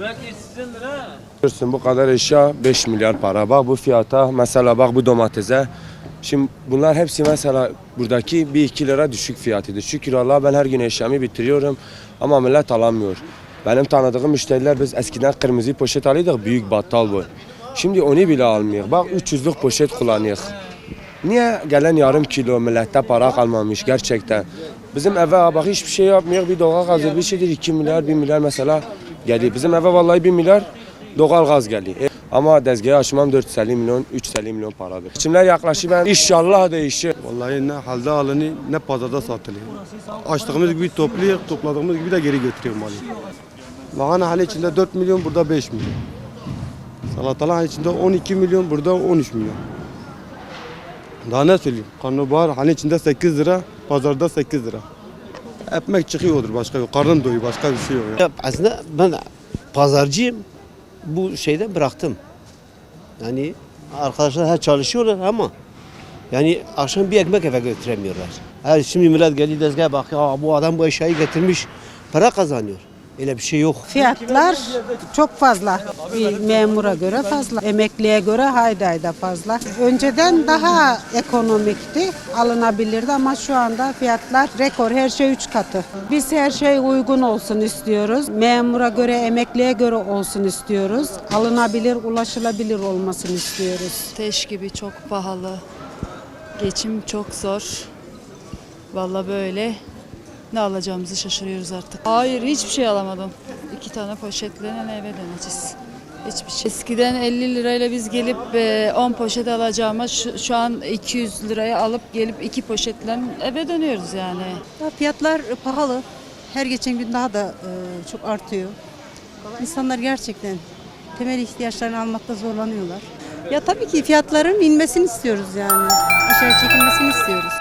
Demek ki bu kadar eşya 5 milyar para. Bak bu fiyata mesela bak bu domatese. Şimdi bunlar hepsi mesela buradaki 1-2 lira düşük fiyatıdır. Şükür Allah'a ben her gün eşyamı bitiriyorum ama millet alamıyor. Benim tanıdığım müşteriler biz eskiden kırmızı poşet alıyorduk büyük battal boy. Şimdi onu bile almıyor. Bak 300'lük poşet kullanıyor. Niye gelen yarım kilo millette para kalmamış gerçekten? Bizim eve bak hiçbir şey yapmıyor. Bir doğal gaz bir şeydir 2 milyar 1 milyar mesela geliyor. Bizim eve vallahi 1 milyar doğal gaz geliyor. E, Ama dezgahı açmam 450 milyon 350 milyon paradır. Seçimler yaklaşıyor ben inşallah değişir. Vallahi ne halde alını ne pazarda satılıyor. Açtığımız gibi topluyor, topladığımız gibi de geri götürüyor malı. Lahana hali içinde 4 milyon, burada 5 milyon. Salatalık hali içinde 12 milyon, burada 13 milyon. Daha ne söyleyeyim? Karnabahar hali içinde 8 lira, pazarda 8 lira. Ekmek çıkıyordur başka yok. Karnım doyuyor, başka bir şey yok. ya. Aslında ben pazarcıyım. Bu şeyde bıraktım. Yani arkadaşlar her çalışıyorlar ama yani akşam bir ekmek eve götüremiyorlar. Her şimdi millet geliyor dezgaha bak ya bu adam bu eşyayı getirmiş para kazanıyor. Öyle bir şey yok. Fiyatlar çok fazla. Bir memura göre fazla. Emekliye göre haydi hayda fazla. Önceden daha ekonomikti, alınabilirdi ama şu anda fiyatlar rekor. Her şey üç katı. Biz her şey uygun olsun istiyoruz. Memura göre, emekliye göre olsun istiyoruz. Alınabilir, ulaşılabilir olmasını istiyoruz. Ateş gibi çok pahalı. Geçim çok zor. Vallahi böyle ne alacağımızı şaşırıyoruz artık. Hayır hiçbir şey alamadım. İki tane poşetle eve döneceğiz. Hiçbir şey. Eskiden 50 lirayla biz gelip e, 10 poşet alacağıma şu, şu an 200 liraya alıp gelip iki poşetle eve dönüyoruz yani. Ya fiyatlar pahalı. Her geçen gün daha da e, çok artıyor. İnsanlar gerçekten temel ihtiyaçlarını almakta zorlanıyorlar. Ya tabii ki fiyatların inmesini istiyoruz yani. Aşağı çekilmesini istiyoruz.